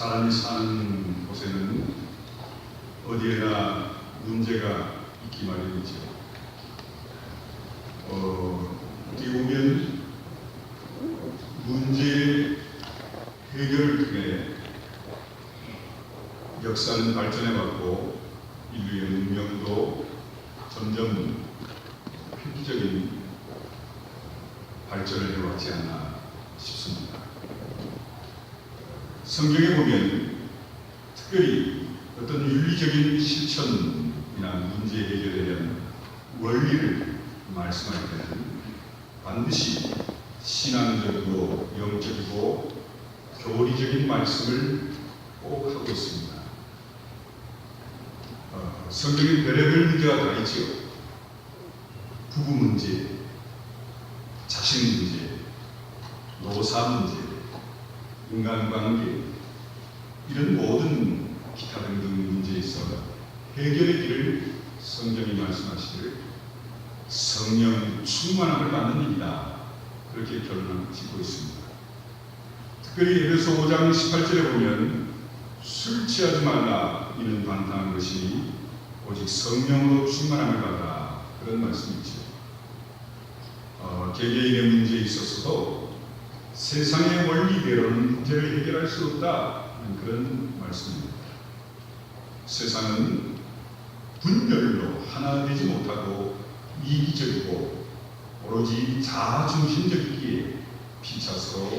사람이 사는 곳에는 어디에나 문제가 있기 마련이죠. 어, 어떻게 보면 문제 해결을 통해 역사는 발전해왔고 인류의 문명도 점점 획기적인 발전을 해왔지 않나 싶습니다. 성경에 보면 특별히 어떤 윤리적인 실천이나 문제 해결에 대한 원리를 말씀할 때는 반드시 신앙적이고 영적이고 교리적인 말씀을 꼭 하고 있습니다. 어, 성경에 별의별 문제가 다 있죠. 부부 문제, 자식 문제, 노사 문제, 인간관계 이런 모든 기타 등등 문제에 있어 해결의 길을 성경이 말씀하시기를 성령 충만함을 받는 일이다 그렇게 결론을 짓고 있습니다. 특별히 에베소 5장 18절에 보면 술 취하지 말라 이는 반탄한 것이니 오직 성령으로 충만함을 받아 그런 말씀이죠. 어, 개개인의 문제에 있어서도 세상의 원리대로는 문제를 해결할 수 없다는 그런 말씀입니다. 세상은 분별로 하나 되지 못하고 이기적이고 오로지 자중심적이기에 피차서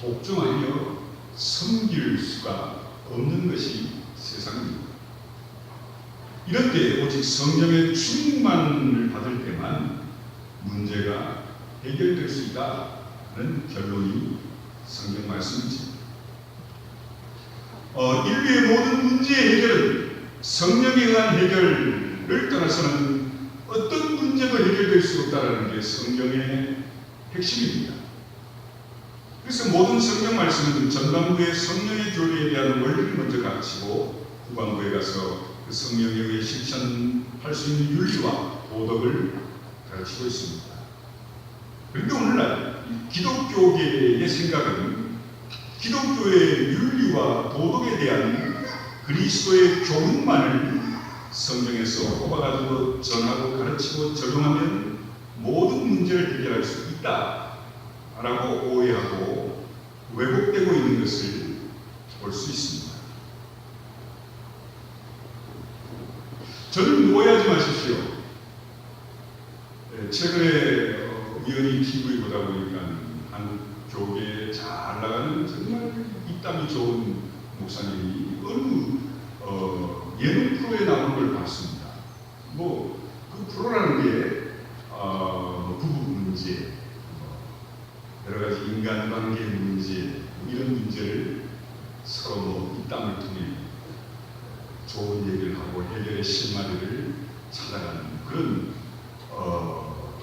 복종하여 섬길 수가 없는 것이 세상입니다. 이럴 때 오직 성령의 충만을 받을 때만 문제가 해결될 수 있다는 결론이 성경 말씀이지. 어, 인류의 모든 문제 해결은 성령에 의한 해결을 떠나서는 어떤 문제도 해결될 수 없다는 게 성경의 핵심입니다. 그래서 모든 성경 말씀은 전반부의 성령의 교리에 대한 원리를 먼저 가르치고 후반부에 가서 그 성령에 의해 실천할 수 있는 윤리와 도덕을 가르치고 있습니다. 그런데 오늘날 이 기독교계의 생각은 기독교의 윤리와 도덕에 대한 그리스도의 교훈만을 성경에서 뽑아가지고 전하고 가르치고 적용하면 모든 문제를 해결할 수 있다 라고 오해하고 왜곡되고 있는 것을 볼 수 있습니다. 저는 오해하지 마십시오. 예, 최근에 어, 우연히 TV를 보다 보니까 한 교계에 잘 나가는 정말 입담이 좋은 목사님이 어느 어, 예능 프로에 나오는 걸 봤습니다. 뭐 그 프로라는 게 어, 부부 문제, 뭐 여러 가지 인간관계 문제 뭐 이런 문제를 서로 뭐 입담을 통해 좋은 얘기를 하고 해결의 실마리를 찾아가는 그런 어,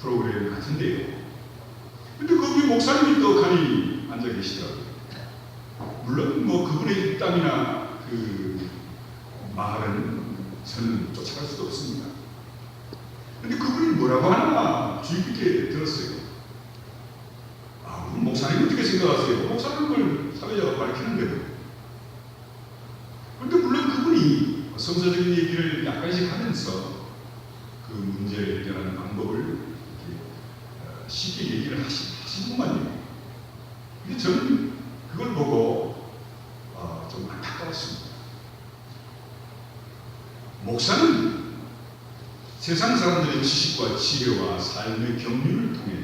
프로그램 같은데요. 근데 거기 목사님이 떡하니 앉아 계시더라고요. 물론 뭐 그분의 입담이나 그 말은 저는 쫓아갈 없습니다. 근데 그분이 뭐라고 하나 주의 깊게 들었어요. 아, 목사님 어떻게 생각하세요? 목사님 걸 사회자가 밝히는데도. 근데 물론 그분이 성서적인 얘기를 약간씩 하면서 그 문제를 해결하는 방법을 어, 쉽게 얘기를 하시, 하신 것만요. 근데 저는 그걸 보고 어, 좀 안타까웠습니다. 목사는 세상 사람들의 지식과 지혜와 삶의 경륜을 통해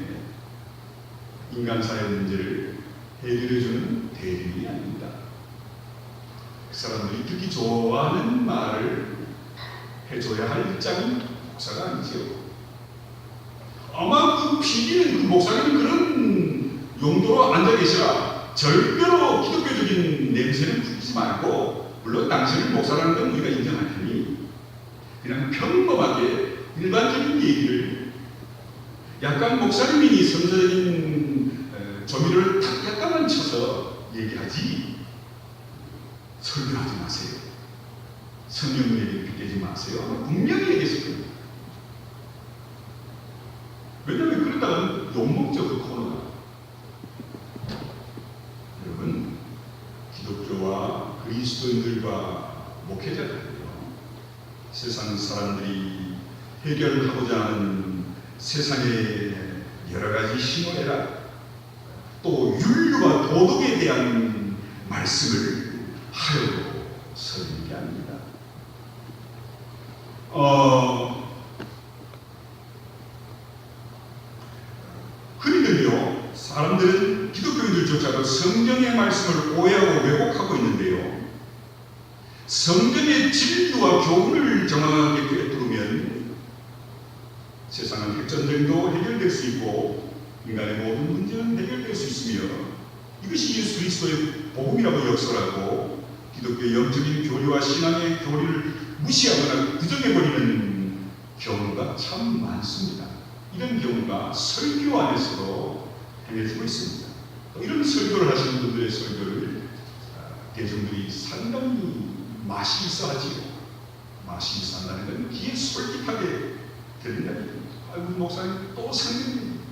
인간사의 문제를 해결해주는 대리인이 아닙니다. 그 사람들이 듣기 좋아하는 말을 해줘야 할 입장이 목사가 아니지요. 아마 그 PD는 그 목사님은 그런 용도로 앉아 계시라 절대로 기독교적인 냄새는 풍기지 말고 물론 당신을 목사라는 건 우리가 인정할 테니 그냥 평범하게 일반적인 얘기를 약간 목사님이 성서적인 에, 조미료를 탁 약간만 쳐서 얘기하지 설교하지 마세요. 성령 얘기 빗대지 마세요. 분명히 얘기했을 겁니다. 왜냐하면 그러다가 욕먹죠 그 코너가. 여러분 사람들이 해결하고자 하는 세상의 여러 가지 신호애락 또 윤리와 도덕에 대한 말씀을 하려고 서는 게 아닙니다. 어, 흔히들요 사람들은 기독교인들조차도 성경의 말씀을 오해하고 왜곡하고 있는데요. 성경의 진리와 교훈을 정확하게 꿰뚫으면 세상은 핵전쟁도 해결될 수 있고 인간의 모든 문제는 해결될 수 있으며 이것이 예수 그리스도의 복음이라고 역설하고 기독교의 영적인 교리와 신앙의 교리를 무시하거나 부정해버리는 경우가 참 많습니다. 이런 경우가 설교 안에서도 행해지고 있습니다. 또 이런 설교를 하시는 분들의 설교를 아, 대중들이 상당히 맛이 있어 하지요. 맛이 있어 한다는 건 귀에 솔깃하게 들린다는. 아이고 목사님 또 상담입니다.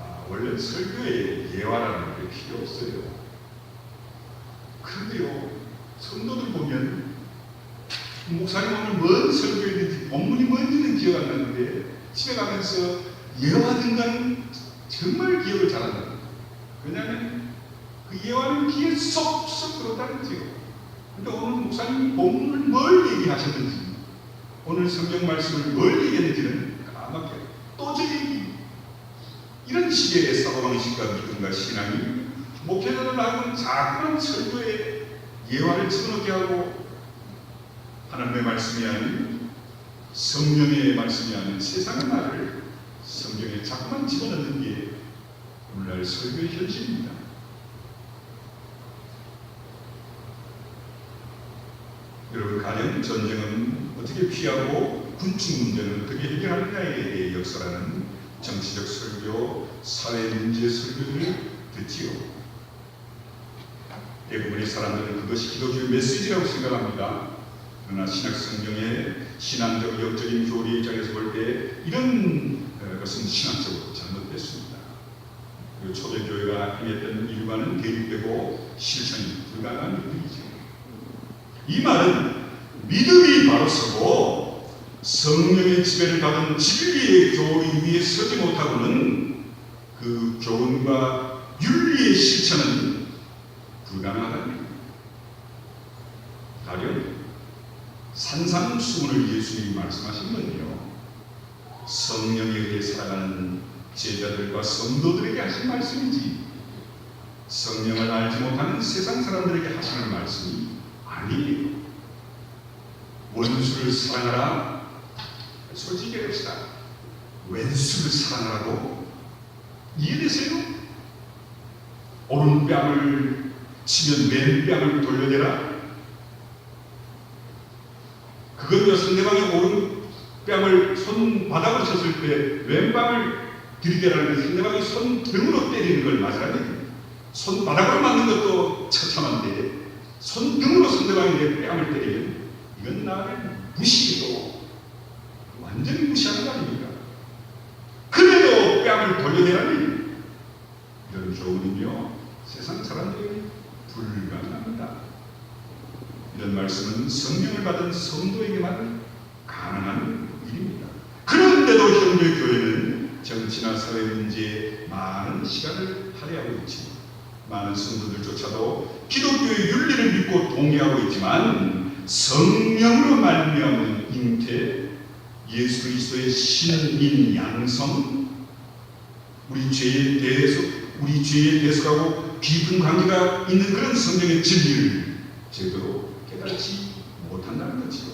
아, 원래 설교에 예화라는 게 필요 없어요. 그런데요, 성도들 보면 목사님 오늘 뭔 설교했는지 본문이 뭔지는 기억 안 나는데 집에 가면서 예화 등간 정말 기억을 잘한다. 왜냐하면 그 예화는 귀에 쏙쏙 들어다는 거죠. 근데 오늘 목사님 본문을 뭘 얘기하셨는지 오늘 성경 말씀을 뭘 얘기했는지는 까맣게 또저 얘기 이런 식의 사고방식과 믿음과 신앙이 목회자들 하고는 자꾸만 설교에 예화를 집어넣게 하고 하나님의 말씀이 아닌 성령의 말씀이 아닌 세상의 말을 성경에 자꾸만 집어넣는 게 오늘날 설교의 현실입니다. 여러분 가령 전쟁은 어떻게 피하고 군축 문제는 어떻게 해결하느냐에 대해 역설하는 정치적 설교, 사회 문제 설교를 듣지요. 대부분의 사람들은 그것이 기독교의 메시지라고 생각합니다. 그러나 신약 성경의 신앙적 역적인 교리 입장에서 볼 때 이런 어, 것은 신학적으로 잘못됐습니다. 초대교회가 행했던 일과는 대립되고 실천이 불가능한 일들이죠. 이 말은 믿음이 바로 서고 성령의 지배를 받은 진리의 교리 위에 서지 못하고는 그 교훈과 윤리의 실천은 불가능하다는. 가령 산상수훈을 예수님이 말씀하신 건요. 성령에 의해 살아가는 제자들과 성도들에게 하신 말씀이지 성령을 알지 못하는 세상 사람들에게 하시는 말씀이 아니에요. 원수를 사랑하라. 솔직히 합시다. 왼수를 사랑하라고 이해되세요? 오른뺨을 치면 왼뺨을 돌려내라. 그건요 상대방이 오른뺨을 손바닥으로 쳤을 때 왼뺨을 들이대라는 건 상대방이 손등으로 때리는 걸 맞으라는 얘기예요. 손바닥으로 맞는 것도 처참한데 손등으로 상대방이 내 뺨을 때리면 나를 무시도 완전히 무시하는 거 아닙니까? 그래도 뺨을 돌려내라니 이런 교훈은요 세상 사람들에게 불가능합니다. 이런 말씀은 성령을 받은 성도에게만 가능한 일입니다. 그런데도 현대 교회는 정치나 사회 문제에 많은 시간을 할애하고 있지. 많은 성도들조차도 기독교의 윤리를 믿고 동의하고 있지만 성령으로 말미암은 잉태, 예수 그리스도의 신인 양성, 우리 죄에 대해서 우리 죄에 대해서하고 깊은 관계가 있는 그런 성령의 진리를 제대로 깨닫지 못한다는 거죠.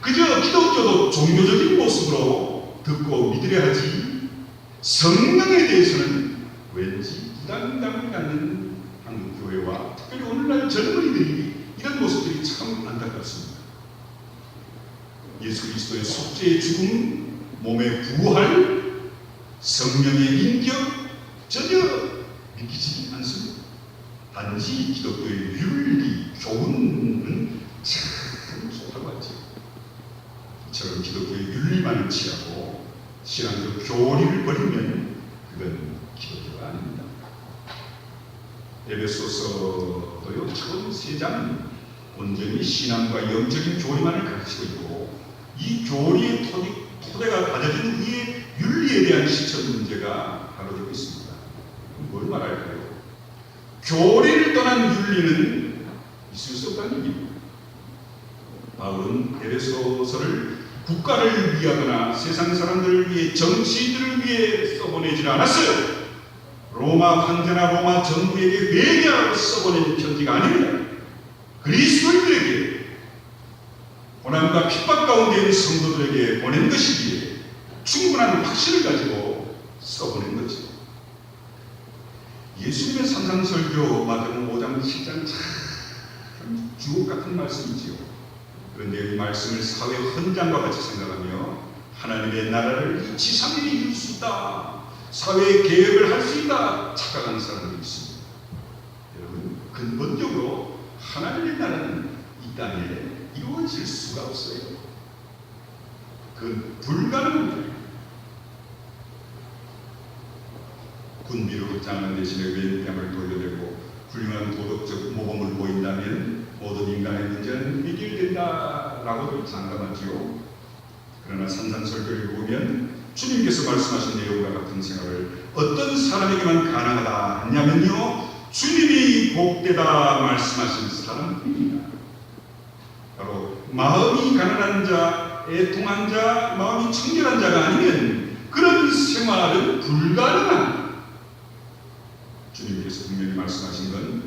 그저 기독교도 종교적인 모습으로 듣고 믿으려 하지 성령에 대해서는 왠지 부담감을 갖는 한국 교회와 특별히 오늘날 젊은이들이 이런 모습들이 참 안타깝습니다. 예수 그리스도의 속죄의 죽음, 몸의 부활, 성령의 인격 전혀 믿기지 않습니다. 단지 기독교의 윤리, 교훈은 참 좋다고 하죠. 저런 기독교의 윤리만을 취하고 신앙적 교리를 버리면 그건 기독교가 아닙니다. 에베소서도요 처음 세장 온전히 신앙과 영적인 교리만을 가르치고 있고 이 교리의 토대, 토대가 다져진 위에 윤리에 대한 실천 문제가 다뤄지고 있습니다. 뭘 말할까요? 교리를 떠난 윤리는 있을 수 없다는 얘기입니다. 바울은 에베소서를 국가를 위하거나 세상 사람들을 위해 정치인들을 위해 써보내질 않았어요. 로마 황제나 로마 정부에게 회개하라고 써보낸 편지가 아닙니다. 그리스도인들에게 고난과 핍박 가운데 있는 성도들에게 보낸 것이기에 충분한 확신을 가지고 써보낸 거죠. 예수님의 산상설교 마태복음 5장 7장 참 주옥 같은 말씀이지요. 그런데 이 말씀을 사회 헌장과 같이 생각하며 하나님의 나라를 이 지상에 이룰 수 있다. 사회의 개혁을 할 수 있다. 착각하는 사람들이 있습니다. 여러분 근본적으로 하나님의 나라는 이 땅에 이루어질 수가 없어요. 그 불가능합니다. 군비로 장관 대신에 왼뺨을 돌려대고 훌륭한 도덕적 모범을 보인다면 모든 인간의 문제는 해결된다라고도 장담하지요. 그러나 산산설교를 보면 주님께서 말씀하신 내용과 같은 생각을 어떤 사람에게만 가능하다 했냐면요. 주님이 복되다 말씀하신 사람입니다. 바로 마음이 가난한 자, 애통한 자, 마음이 청결한 자가 아니면 그런 생활은 불가능한 주님께서 분명히 말씀하신 건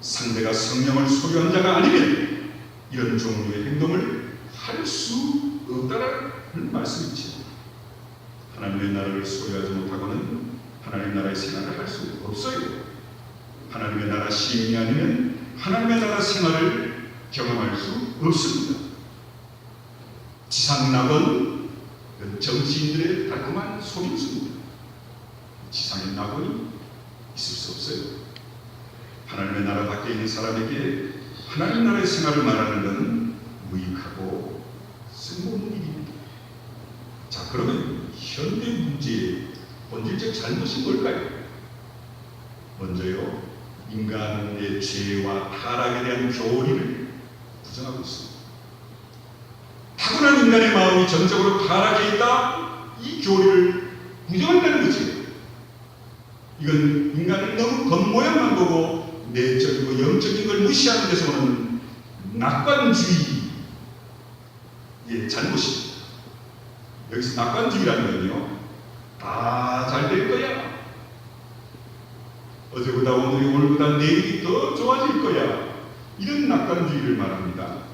상대가 성령을 소유한 자가 아니면 이런 종류의 행동을 할 수 없다는 말씀이죠. 하나님의 나라를 소유하지 못하고는 하나님의 나라의 생활을 할 수 없어요. 하나님의 나라 시민이 아니면 하나님의 나라 생활을 경험할 수 없습니다. 지상 낙원 정치인들의 달콤한 속임수입니다. 지상의 낙원이 있을 수 없어요. 하나님의 나라 밖에 있는 사람에게 하나님 나라의 생활을 말하는 것은 무익하고 쓸모없는 일입니다. 자, 그러면 현대 문제의 본질적 잘못이 뭘까요? 먼저요, 인간의 죄와 타락에 대한 교리를 부정하고 있습니다. 타고난 인간의 마음이 전적으로 타락해 있다? 이 교리를 부정한다는 거지. 이건 인간을 너무 겉모양만 보고 내적이고 영적인 걸 무시하는 데서 오는 낙관주의의 잘못입니다. 여기서 낙관주의라는 건요, 다 잘 될 거야. 어제보다 오늘이 오늘보다 내일이 더 좋아질 거야. 이런 낙관주의를 말합니다.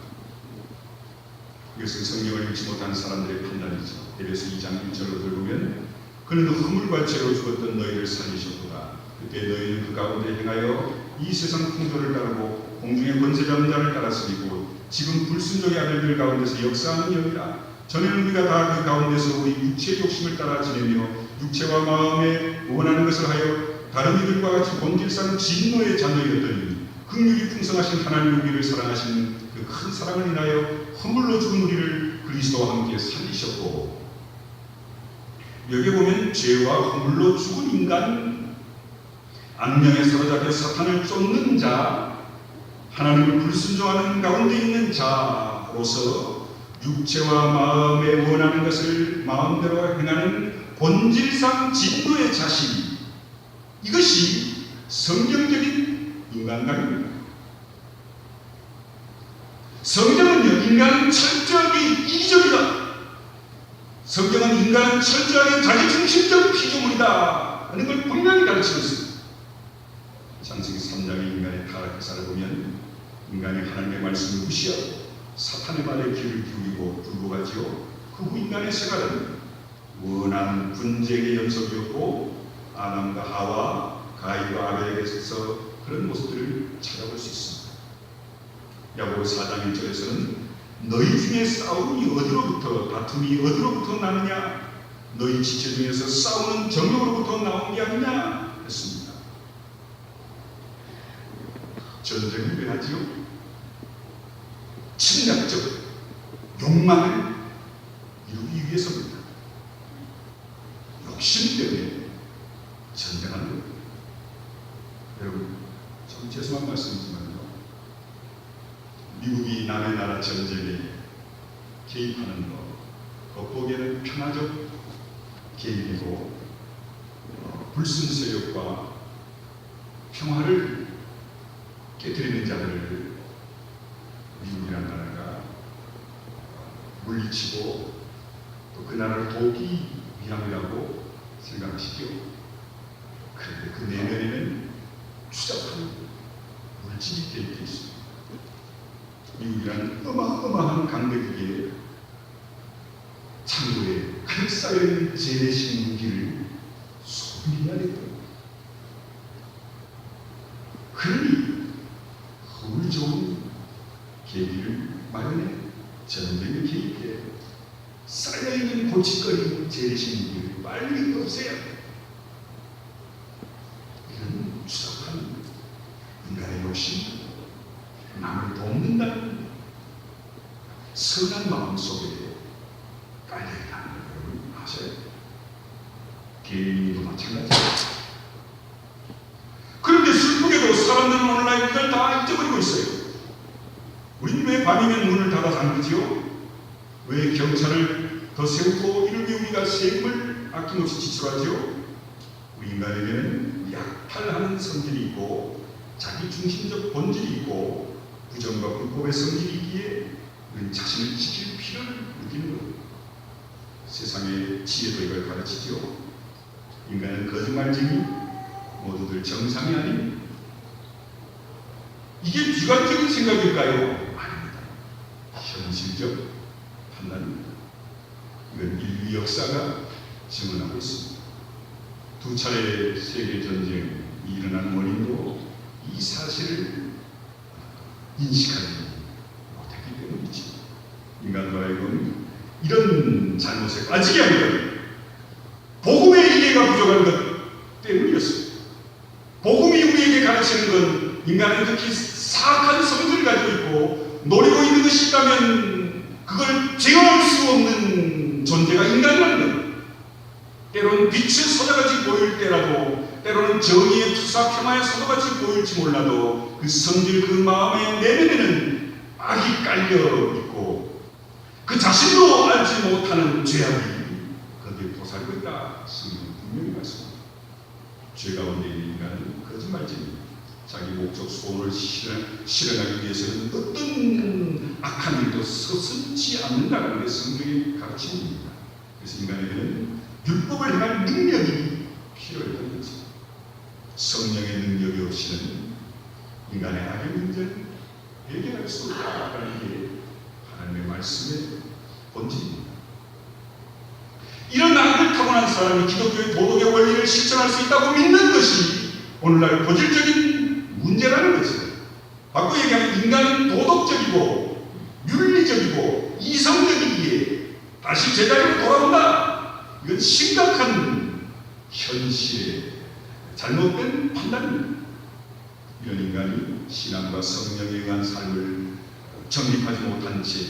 이것은 성경을 읽지 못한 사람들의 판단이죠. 에베소 2장 1절로 들보면 그는 허물과 죄로 죽었던 너희를 살리셨도다. 그때 너희는 그 가운데 행하여 이 세상 풍조를 따르고 공중의 권세 잡는 자를 따랐으리고 지금 불순종의 아들들 가운데서 역사하는 영이라. 전에는 우리가 다 그 가운데서 우리 육체의 욕심을 따라 지내며 육체와 마음에 원하는 것을 하여 다른 이들과 같이 본질상 진노의 자녀였더니 긍휼이 풍성하신 하나님 우리를 사랑하시는 그큰 사랑을 인하여 허물로 죽은 우리를 그리스도와 함께 살리셨고 여기 보면 죄와 허물로 죽은 인간 악령에 사로잡혀 사탄을 쫓는 자 하나님을 불순종하는 가운데 있는 자로서 육체와 마음에 원하는 것을 마음대로 행하는 본질상 진노의 자신 이것이 성경적인 인간관입니다. 성경은요, 인간은 철저하게 이기적이다. 성경은 인간은 철저하게 자기중심적 피조물이다. 하는 걸 분명히 가르치고 있습니다. 창세기 3장의 인간의 타락 기사를 보면 인간이 하나님의 말씀을 무시하고 사탄의 말에 귀를 기울이고 불복하지요. 그 후 인간의 생활은 원한 분쟁의 연속이었고 아담과 하와 가인과 아벨에게서 그런 모습들을 찾아볼 수 있습니다. 야고보 4장 1절에서는 너희 중에 싸움이 어디로부터 다툼이 어디로부터 나느냐 너희 지체 중에서 싸우는 정욕으로부터 나온 게 아니냐 했습니다. 전쟁을 왜 하지요? 침략적 욕망을 이루기 위해서입니다. 욕심 때문에 전쟁하는 거예요. 여러분, 참 죄송한 말씀이지만요. 개입하는 것, 겉보기에는 편화적 개입이고 어, 불순세력과 평화를 깨뜨리는 자들을 미국이라는 나라가 물리치고 또 그 나라를 돕기 위함이라고 생각하시죠. 그런데 그 내면에는 추잡한 물질이 개입되어 있습니다. 미국이라는 어마어마한 강대국의 창고에 가득 재래식 무기를 소비해야 됐다. 그러니 허울 좋은 계기를 마련해 전쟁에 개입해 쌓여있는 고치거리 재래식 무기를 빨리 돼. 이런 추잡한 인간의 욕심, 남을 돕는다는 선한 마음 속에 깔려있다는 걸 여러분 아셔야 돼요. 개인도 마찬가지예요. 그런데 슬프게도 사람들은 오늘날 이걸 다 잊어버리고 있어요. 우린 왜 밤이면 문을 닫아 잠그지요? 왜 경찰을 더 세우고 위해 우리가 세금을 아낌없이 지출하지요? 우리 인간에게는 약탈하는 성질이 있고 자기 중심적 본질이 있고 부정과 불법의 성질이 있기에 우리는 자신을 지킬 필요를 느끼는 것. 세상의 지혜도 이걸 가르치죠. 인간은 거짓말쟁이, 모두들 정상이 아닌 이게 비관적인 생각일까요? 아닙니다. 현실적 판단입니다. 이건 인류 역사가 증언하고 있습니다. 두 차례 세계 전쟁이 일어난 원인도 이 사실을 인식하지 못했기 때문이지. 인간과 하여금 이런 잘못에 빠지게 한 것, 복음의 이해가 부족한 것 때문이었습니다. 복음이 우리에게 가르치는 건 인간은 특히 사악한 성질을 가지고 있고 노리고 있는 것이 있다면 그걸 제어할 수 없는 존재가 인간이라는 것. 때로는 빛의 소자같이 보일 때라도 때로는 정의의 투사 평화의 소도같이 보일지 몰라도 그 성질 그 마음의 내면에는 악이 깔려 있고 그 자신도 알지 못하는 죄악이 거기에 도사리고 있다. 성경은 분명히 말씀합니다. 죄 가운데 있는 인간은 거짓말쟁이 자기 목적 소원을 실현, 실현하기 위해서는 어떤 악한 일도 서슴지 않는다는 게 성경의 가르침입니다 그래서 인간에게는 율법을 행할 능력이 필요했던 거죠. 성령의 능력이 없이는 인간의 악의 문제를 해결할 수 없다는 게 하나님의 말씀의 본질입니다. 이런 악을 타고난 사람이 기독교의 도덕의 원리를 실천할 수 있다고 믿는 것이 오늘날 고질적인 문제라는 거죠. 바꿔 얘기하면 인간은 도덕적이고 윤리적이고 이성적이기에 다시 제자리로 돌아온다. 이건 심각한 현실의 잘못된 판단입니다. 이런 인간이 신앙과 성령에 의한 삶을 정립하지 못한 채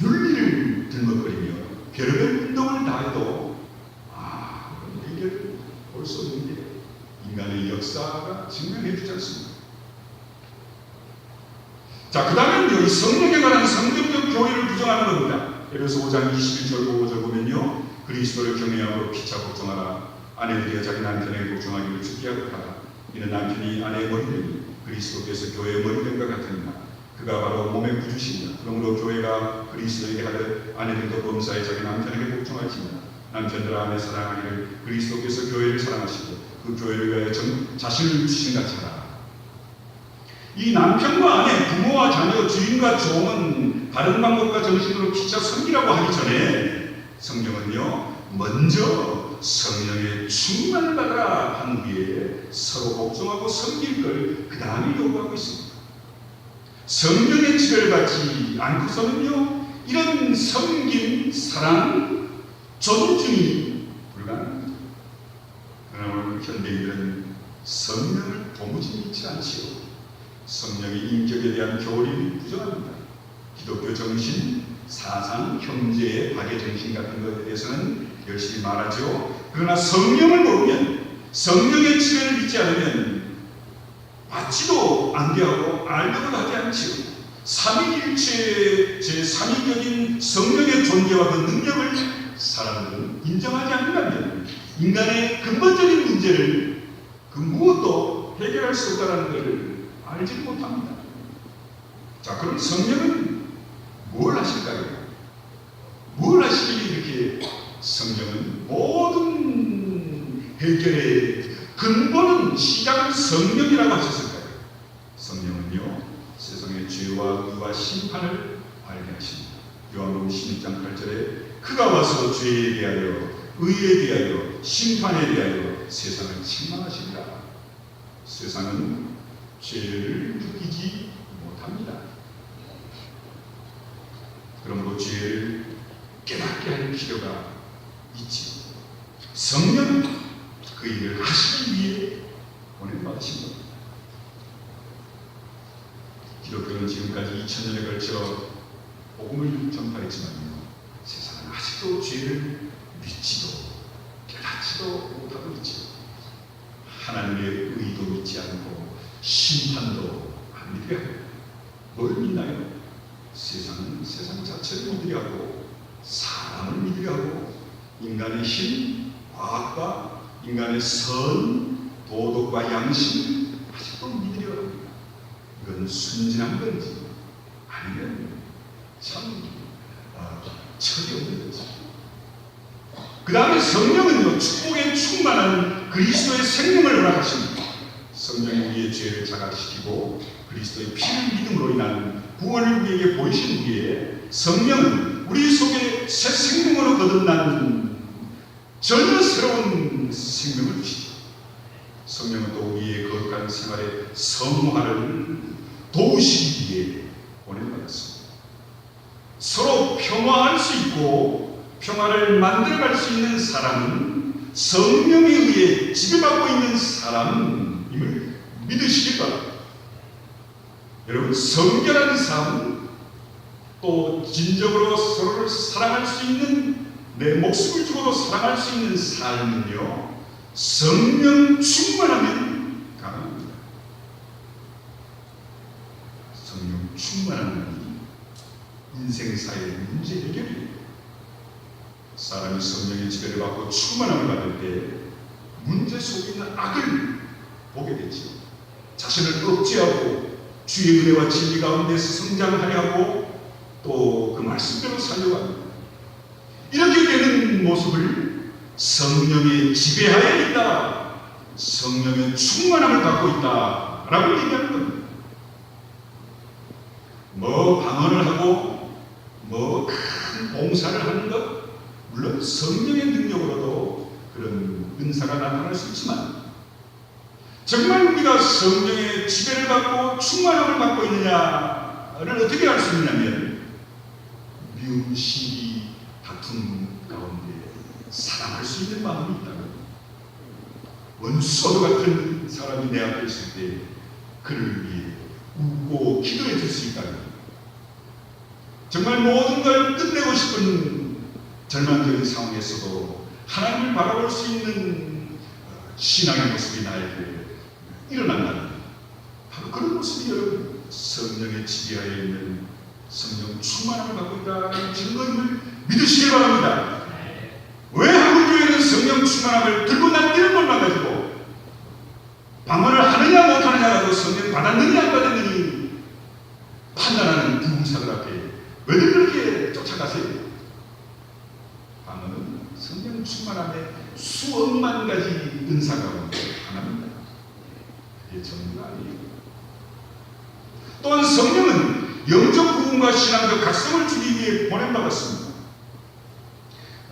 윤리를 들먹거리며 별별 운동을 다해도 아, 해결을 볼수 없는 게 인간의 역사가 증명해 주지 않습니다. 자, 그 다음에 이 성령에 관한 성경적 교리를 부정하는 겁니다. 그래서 5장 21절 5절 보면요. 그리스도를 경외하고 피차 걱정하라. 아내들이 자기 남편에게 걱정하기를 죽게 하라. 이는 남편이 아내의 머리됨이 그리스도께서 교회의 머리됨과 같으니라. 그가 바로 몸의 구주시니라. 그러므로 교회가 그리스도에게 하듯 아내들도 범사에 자기 남편에게 걱정할지니라. 남편들 아내 사랑하기를 그리스도께서 교회를 사랑하시고 그 교회를 위하여 정, 자신을 주신 같이 하라. 이 남편과 아내, 부모와 자녀, 주인과 종은 다른 방법과 정신으로 피차 섬기라고 하기 전에 성경은요, 먼저 성령의 충만을 받아라 한 후에 서로 복종하고 섬길 걸 그 다음에 요구하고 있습니다. 성령의 지배를 받지 않고서는요, 이런 섬김, 사랑, 존중이 불가능합니다. 그러나 오늘 현대인들은 성령을 도무지 믿지 않지요. 성령의 인격에 대한 교리를 부정합니다. 기독교 정신, 사상, 형제의 박의 정신 같은 것에 대해서는 열심히 말하죠. 그러나 성령을 모르면 성령의 지혜를 믿지 않으면 받지도 않게 하고 알려고 하지 않지요. 삼위일체 제3위격인 성령의 존재와 그 능력을 사람들은 인정하지 않는다면 인간의 근본적인 문제를 그 무엇도 해결할 수 없다는 것을 알지 못합니다. 자, 그럼 성령은 뭘 하실까요? 뭘 하시길래 이렇게 성령은 모든 해결의 근본은 시작은 성령이라고 하셨을까요? 성령은요 세상의 죄와 의와 심판을 알게 하십니다. 요한복음 16장 8절에 그가 와서 죄에 대하여 의에 대하여 심판에 대하여 세상을 책망하시리라. 세상은 죄를 느끼지 못합니다. 그러므로 죄를 깨닫게 할 필요가 있지. 성령은 그 일을 하시기 위해 보내받으신 겁니다. 기독교는 지금까지 2000년에 걸쳐 복음을 전파했지만요. 세상은 아직도 죄를 믿지도 깨닫지도 못하고 있죠. 하나님의 의도 믿지 않고 심판도 안 믿어요. 뭘 믿나요? 세상은 세상 자체를 믿으려 하고 사람을 믿으려 하고 인간의 힘, 과학과 인간의 선, 도덕과 양심을 아직도 믿으려 합니다. 이건 순진한 건지 아니면 참 어, 철이 없는 거지. 그 다음에 성령은요 축복에 충만한 그리스도의 생명을 허락하십니다. 성령이 우리의 죄를 자각시키고 그리스도의 피를 믿음으로 인한 구원을 우리에게 보이신 후에 성령은 우리 속에 새 생명으로 거듭난 전혀 새로운 생명을 주시죠. 성령은 또 우리의 거룩한 생활의 성화를 도우시기 위해 보내받았습니다. 서로 평화할 수 있고 평화를 만들어갈 수 있는 사람은 성령에 의해 지배받고 있는 사람 임을 믿으시기 바랍니다. 여러분 성결한 삶, 또 진정으로 서로를 사랑할 수 있는 내 목숨을 주고도 사랑할 수 있는 삶은요 성령 충만하면 가능합니다. 성령 충만한 인생사의 문제 해결이에요. 사람이 성령의 지배를 받고 충만함을 받을 때 문제 속에 있는 악을 보게 되죠. 자신을 억제하고 주의 은혜와 진리 가운데서 성장하려 하고 또 그 말씀대로 살려고 합니다. 이렇게 되는 모습을 성령의 지배하에 있다. 성령의 충만함을 갖고 있다. 라고 얘기하는 겁니다. 뭐 방언을 하고 뭐 큰 봉사를 하는 것 물론 성령의 능력으로도 그런 은사가 나타날 수 있지만 정말 우리가 성령의 지배를 받고 충만함을 받고 있느냐를 어떻게 알 수 있냐면 미움, 시기, 다툼 가운데 사랑할 수 있는 마음이 있다면 원수도 같은 사람이 내 앞에 있을 때 그를 위해 웃고 기도해 줄 수 있다면 정말 모든 걸 끝내고 싶은 절망적인 상황에서도 하나님을 바라볼 수 있는 어, 신앙의 모습이 나에게 일어난다면 바로 그런 모습이 여러분 성령의 지배하에 있는 성령 충만함을 갖고 있다는 증거임을 믿으시기 바랍니다. 왜 한국교회는 성령 충만함을 들고 다니는 것만 가지고 방언을 하느냐 못하느냐라고 성령 받았느냐 안 받았느니 판단하는 부흥사들 앞에 왜들 그렇게 쫓아가세요? 방언은 성령 충만함의 수억만 가지 은사 가운데 하나입니다. 그게 전부가 아니에요. 또한 성령은 영적 부흥과 신앙적 각성을 주기 위해 보낸받았습니다.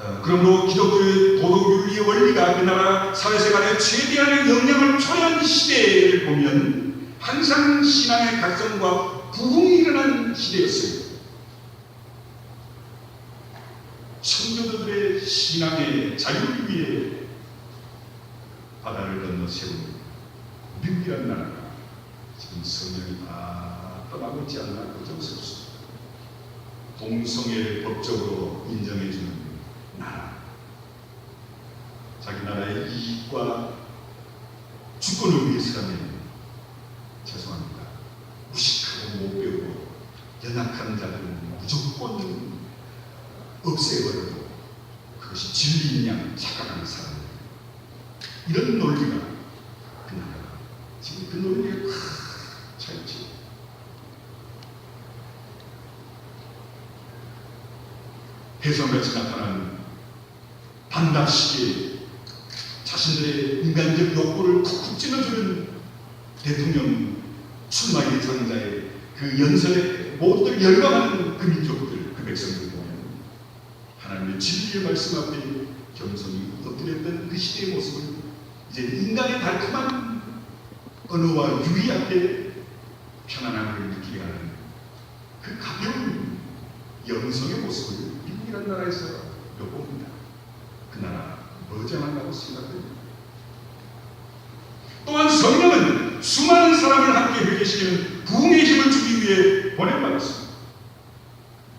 어, 그러므로 기독교의 도덕 윤리의 원리가 우리나라 사회생활에 최대한의 영향을 초래한 시대를 보면 항상 신앙의 각성과 부흥이 일어난 시대였어요. 청교도들의 신앙의 자유를 위해 바다를 건너 세운 능기한 나라가 지금 성령이 다 떠나고 있지 않나 그 걱정스럽습니다. 동성애를 법적으로 인정해주는 나라. 자기 나라의 이익과 주권을 위해서라면 죄송합니다. 무식하고 못 배우고 연약한 자들은 무조건 없애버려도 그것이 진리인 양 착각하는 사람입니다. 이런 논리가 해성같이 나타난 반납식에 자신들의 인간적 욕구를 쿡쿡 찔러주는 대통령 출마의 장자의 그 연설에 모두들 열광하는 그 민족들, 그 백성들 보면 하나님의 진리의 말씀 앞에 겸손히 엎드렸던 그 시대의 모습을 이제 인간의 달콤한 언어와 유의 앞에 편안함을 느끼게 하는 그 가벼운 영성의 모습을 이라는 나라에서 엿봅니다. 그 나라 머지않았다고 생각됩니다. 또한 성령은 수많은 사람을 함께 회개시키는 부흥의 힘을 주기 위해 보내받았습니다.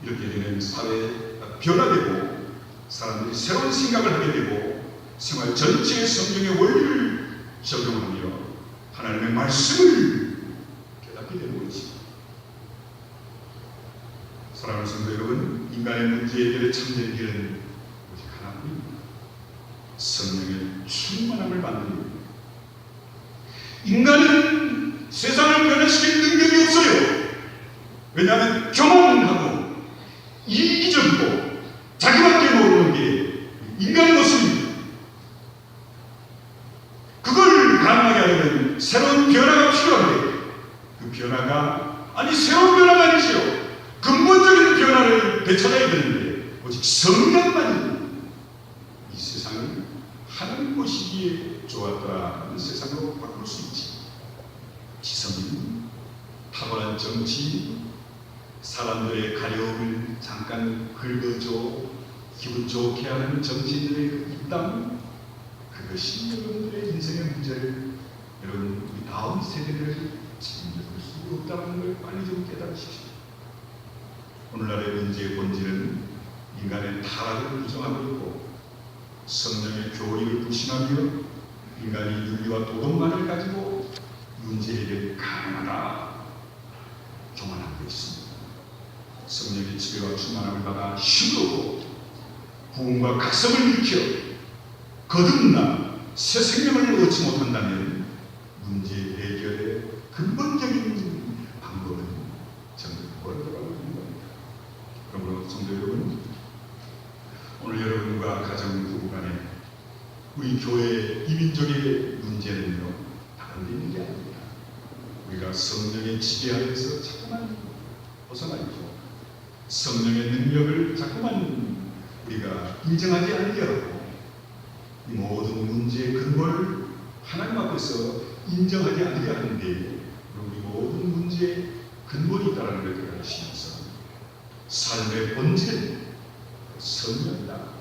이렇게 되면 사회가 변화되고 사람들이 새로운 생각을 하게 되고 생활 전체의 성령의 원리를 적용하며 하나님의 말씀을 깨닫게 되는 것입니다. 사랑하는 성도 여러분, 해결의 참된 길은 오직 하나뿐입니다. 성령의 충만함을 받는 일입니다. 인간은 세상을 변화시킬 능력이 없어요. 왜냐하면 교만하고 이기적이고 자기밖에 모르는 게 인간의 모습입니다. 그걸 가능하게 하려면 새로운 변화가 필요한데 그 변화가 아니 새로운 변화가 아니지요. 근본적인 변화를 되찾아야 되는데 오직 성령만이 이 세상을 하나님 보시기에 좋았더라는 세상으로 바꿀 수 있지. 지성인, 탁월한 정치, 사람들의 가려움을 잠깐 긁어줘 기분 좋게 하는 정치인들의 그 입담 그것이 여러분들의 인생의 문제를 여러분 우리 다음 세대를 책임져줄 수 없다는 걸 빨리 좀 깨달으십시오. 오늘날의 문제의 본질은 인간의 타락을 부정하고 있고 성령의 교리를 불신하며 인간이 윤리와 도덕만을 가지고 문제 해결이 가능하다 교만하고 있습니다. 성령의 지배와 충만함을 받아 힘으로 부흥과 각성을 일으켜 거듭나 새 생명을 얻지 못한다면 문제 해결의 근본적인 방법은 전부 벌어들어가고 있는 겁니다. 그러므로 성도 여러분, 오늘 여러분과 가정 부부 간에 우리 교회 이민족의 문제는요 다른 데 있는 게 아닙니다. 우리가 성령의 지배하에서 자꾸만 벗어나 있고 성령의 능력을 자꾸만 우리가 인정하지 않게 하고 이 모든 문제의 근본을 하나님 앞에서 인정하지 않게 하는데 우리 모든 문제의 근본이 있다는 걸 깨달으시면서 삶의 본질은 성령이다.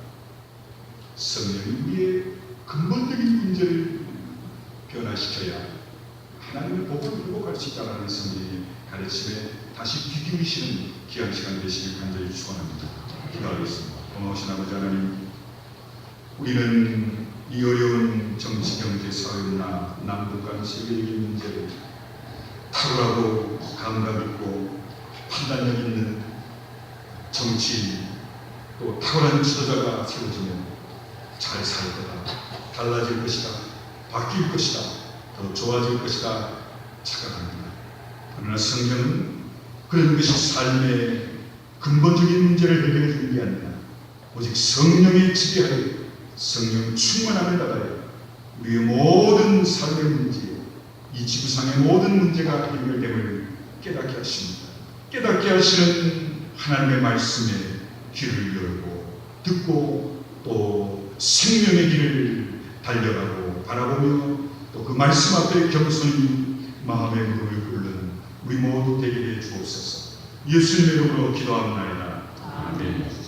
성령이 우리의 근본적인 문제를 변화시켜야 하나님의 복을 회복할 수 있다는 성령의 가르침에 다시 귀 기울이시는 귀한 시간 되시길 간절히 축원합니다. 기도하겠습니다. 고마우신 아버지 하나님, 우리는 이 어려운 정치, 경제, 사회나 남북 간 세계적인 문제를 탁월하고 감각 있고 판단력 있는 정치인 또 탁월한 지도자가 세워지면 잘 살 거다, 달라질 것이다, 바뀔 것이다, 더 좋아질 것이다 착각합니다. 그러나 성경은 그런 것이 삶의 근본적인 문제를 해결해 주는 게 아니라 오직 성령의 지배하여 성령 충만함을 받아야 우리의 모든 삶의 문제, 이 지구상의 모든 문제가 해결됨을 깨닫게 하십니다. 깨닫게 하시는 하나님의 말씀에 귀를 열고 듣고 또 생명의 길을 달려가고 바라보며 또 그 말씀 앞에 겸손히 마음의 무릎을 꿇는 우리 모두 되게 해 주옵소서. 예수님의 이름으로 기도합니다. 아멘.